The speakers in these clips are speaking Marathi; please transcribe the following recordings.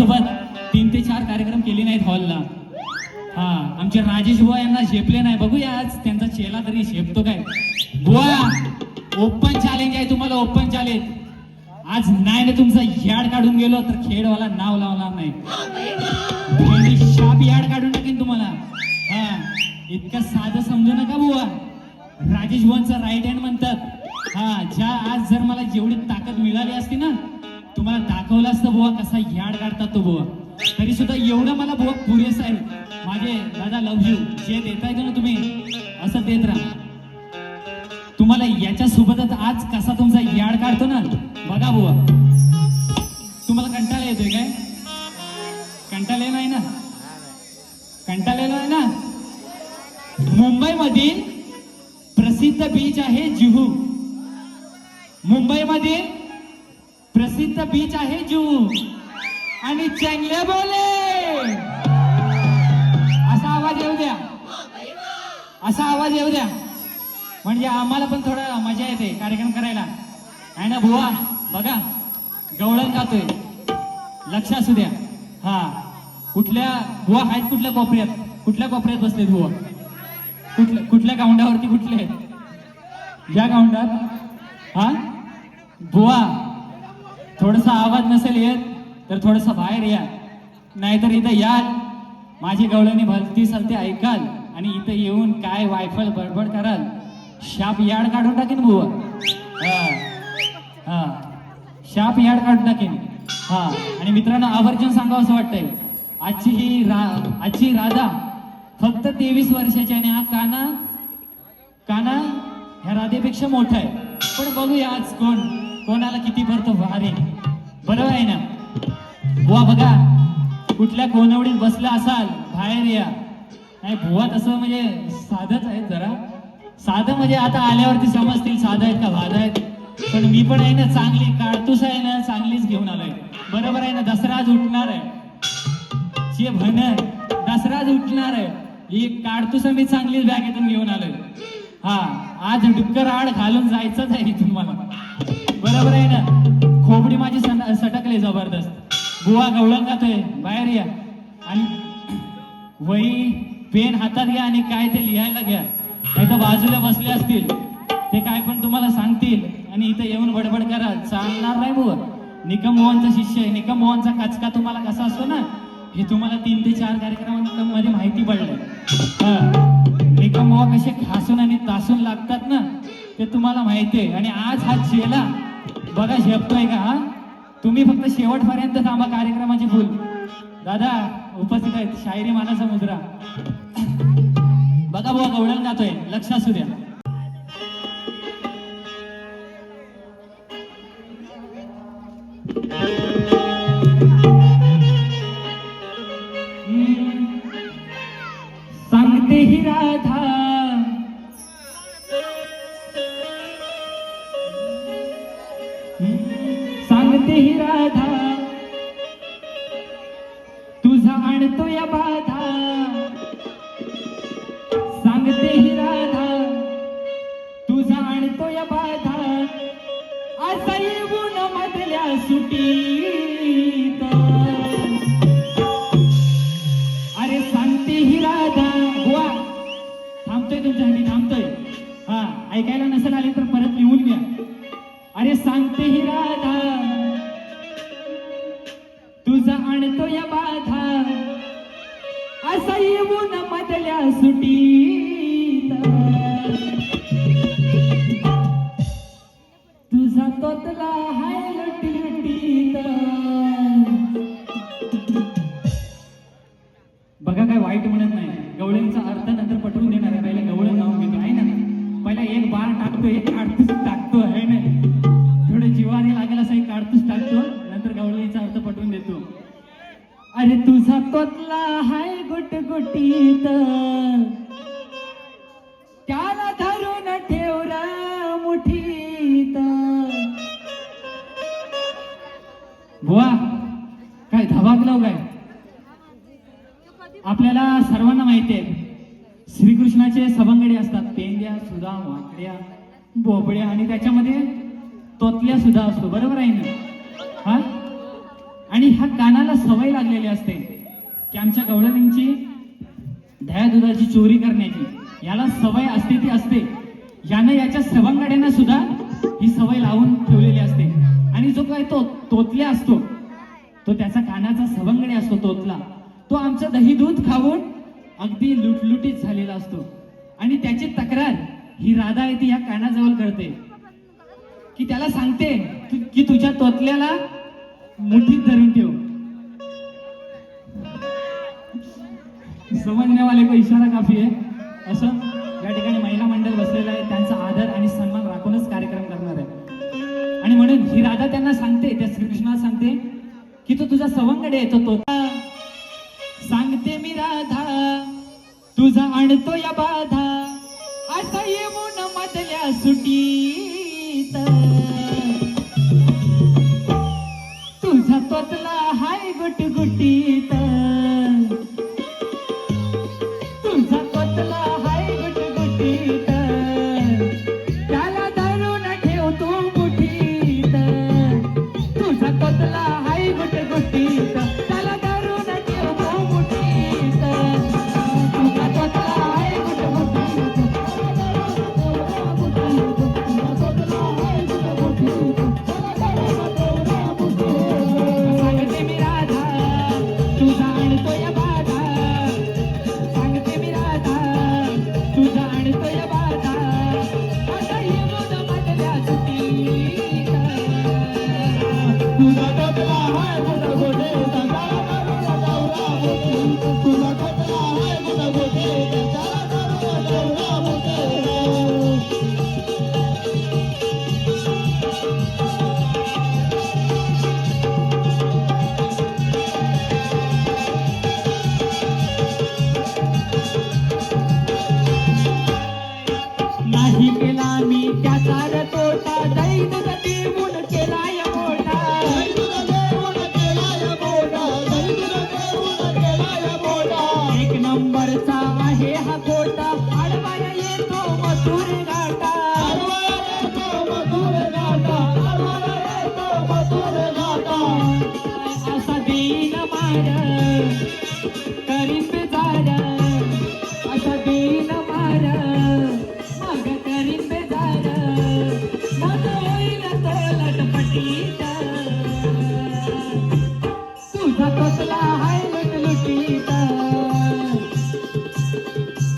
सोबत तीन ते चार कार्यक्रम केले नाहीत हॉलला हा आमचे राजेश बुवा यांना झेपले नाही. बघूया आज त्यांचा चेला तरी झेपतो काय? बुवा ओपन चॅलेंज आहे तुम्हाला ओपन चॅलेंज आज नाही ना तुमचा याड काढून गेलो तर खेडवाला नाव लावणार नाही. शाप याड काढून टाकेन तुम्हाला. हा इतकं साधं समजू नका बुवा. राजेश बुवांचा राईट हँड म्हणतात. हा ज्या आज जर मला जेवढी ताकद मिळाली असती ना तुम्हाला दाखवलं असतं बुवा कसा याड काढतात तो बुवा. तरी सुद्धा एवढं मला बुवा पुरेस आहे. माझे दादा लव यू जे देताय ना तुम्ही असं देत राहा. तुम्हाला याच्या सोबतच आज कसा तुमचा याड काढतो ना बघा बुवा. तुम्हाला कंटाळा येतोय काय? कंटाळा नाही ना? कंटाळलेलो आहे ना? मुंबईमधील प्रसिद्ध बीच आहे जुहू. मुंबईमधील चा बीच आहे जू आणि चंगले बोले. असा आवाज येऊ द्या. असा आवाज येऊ द्या. म्हणजे आम्हाला पण थोडं मजा येते कार्यक्रम करायला. आहे ना भुवा बघा. गवळण खातोय. लक्ष असू द्या. हा. कुठल्या भुवा आहेत कुठल्या कोपऱ्यात? कुठल्या कोपऱ्यात बसलेत भुवा कुठल्या कुठल्या गावंडावरती कुठले आहेत? ज्या गावंडात? हा? भुवा थोडासा आवाज नसेल येत तर थोडंसं बाहेर या. नाहीतर इथं याल माझी गवळणी भलती सलती ऐकाल आणि इथं येऊन काय वायफळ बडबड कराल शाप याड काढून टाकेन बुवा. हा. शाप याड काढून टाकेन. हा. आणि मित्रांनो आवर्जून सांगावं असं वाटतंय. आजची ही रा आजची राधा फक्त तेवीस वर्षाची आणि हा काना काना ह्या राधेपेक्षा मोठा आहे. पण बघूया आज कोण कोणाला किती भरतो? अरे बरोबर आहे ना? बुवा बघा कुठल्या कोनवडीत बसला असाल बाहेर या. नाही बुवा तसं म्हणजे साधच आहेत जरा. साधं म्हणजे आता आल्यावरती समजतील साधं आहेत का भाध आहेत. पण मी पण आहे ना चांगली काळतूस आहे ना चांगलीच घेऊन आलोय. बरोबर आहे ना? दसराज उठणार आहे. चे भनर दसराज उठणार आहे. ही काढतूस मी चांगलीच बॅगेतून घेऊन आलोय. हा आज डुक्कर आड घालून जायचंच आहे तुम्हाला बरोबर आहे ना? खोबडी माझी सटकले सटकली जबरदस्त. बुवा गवळण जातोय बाहेर या. आणि वही पेन हातात घ्या आणि काय ते लिहायला घ्या. नाही तर बाजूला बसले असतील. ते काय पण तुम्हाला सांगतील. आणि इथं येऊन बडबड करा. चालणार नाही बुवा. निकम मोहनचा शिष्य आहे. निकम मोहनचा काचका तुम्हाला कसा असतो ना? हे तुम्हाला तीन ते चार कार्यक्रमांमध्ये माहिती पडलं निकम मोहन कसे खासून आणि तासून लागतात ना? ते तुम्हाला माहिती आहे. आणि आज हा चेला बघा झेपतोय का हा? तुम्ही फक्त शेवटपर्यंत थांबा कार्यक्रमाची फुल. दादा उपस्थित आहेत. शायरी मानाचा मुद्रा. बघा बुवा गवळण जातोय. लक्ष असू द्या. सांगते ही राधा ऐकायला नसेल आले तर परत लिहून घ्या. अरे सांगते ही राधा तुझा आणतो या बाधा. असा येऊन मधल्या सुटी तुझा तोतला हाय लटी लटी बघा काय वाईट म्हणत नाही. गवळ्यांचा अर्थ नंतर पटवून टाकतोय काढतूस टाकतो आहे ना थोडं जीवाने लागेल असं एक काढतूस टाकतो. नंतर गवळीचा अर्थ पटवून देतो. अरे तुझा कोतला हाय गुट गुटीत त्याला धरून ठेवरा मुठीत. बुवा काय धबाकलो काय? आपल्याला सर्वांना माहिती आहे श्रीकृष्णाचे सवंगडे असतात पेंद्या सुधा वाकड्या. बोबड्या आणि त्याच्यामध्ये तोतल्या सुद्धा असतो. बरोबर आहे ना? हा? आणि ह्या कानाला सवय लागलेली असते की आमच्या गवळणींची दह्या दुधाची चोरी करण्याची. याला सवय असते ती असते. यानं याच्या सवंगड्यांना सुद्धा ही सवय लावून ठेवलेली असते. आणि जो काय तो तोतल्या असतो तो त्याचा कानाचा सवंगडे असतो तोतला. तो आमचं दही दूध खाऊन अगदी लुटलुटीत झालेला असतो. आणि त्याची तक्रार ही राधा आहे ती ह्या कानाजवळ करते की त्याला सांगते तु- की तुझ्या तोतल्याला मुठीत धरून ठेव. समजण्यावाले को इशारा काफी आहे? असं या ठिकाणी महिला मंडळ बसलेलं आहे. त्यांचा आदर आणि सन्मान राखूनच कार्यक्रम करणार आहे. आणि म्हणून ही राधा त्यांना सांगते त्या श्रीकृष्णाला सांगते की तो तुझा सवंगड आहे तो तोता. सांगते मी राधा तुझा आणतो या बाधा. असा येऊन मधल्या सुटीत. तुझा तोतला हाय गुटगुटीत. तुझा तोतला हाय गुटगुटीत. त्याला धरून ठेवतो मुठीत. तुझा तोतला हाय गुटगुटीत.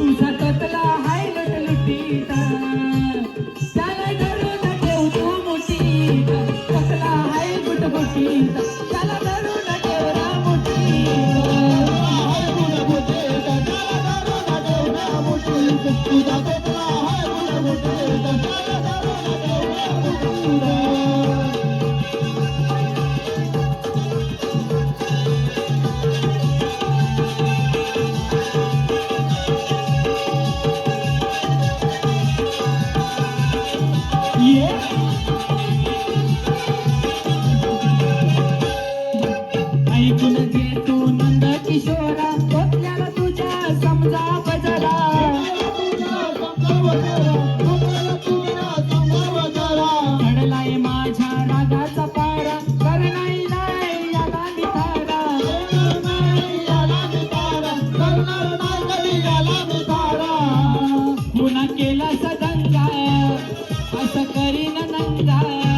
तुझा कसला हाय लुटलुटीत ऐकून घे तू नंद किशोरा. केला सदंगा असं करीन नंदा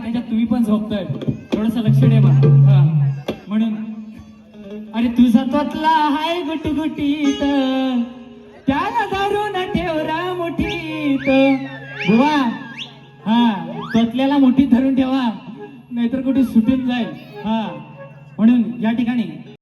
आणि त्याच्यात तुम्ही पण झोपताय. थोडस लक्ष दे मला. म्हणून अरे तुझा तोतला हाय गुटगुटीत. त्याला धरून ठेवरा मोठीत. बुवा हा तोतल्याला मोठीत धरून ठेवा. नाहीतर कुठे सुटून जाईल. हा. म्हणून या ठिकाणी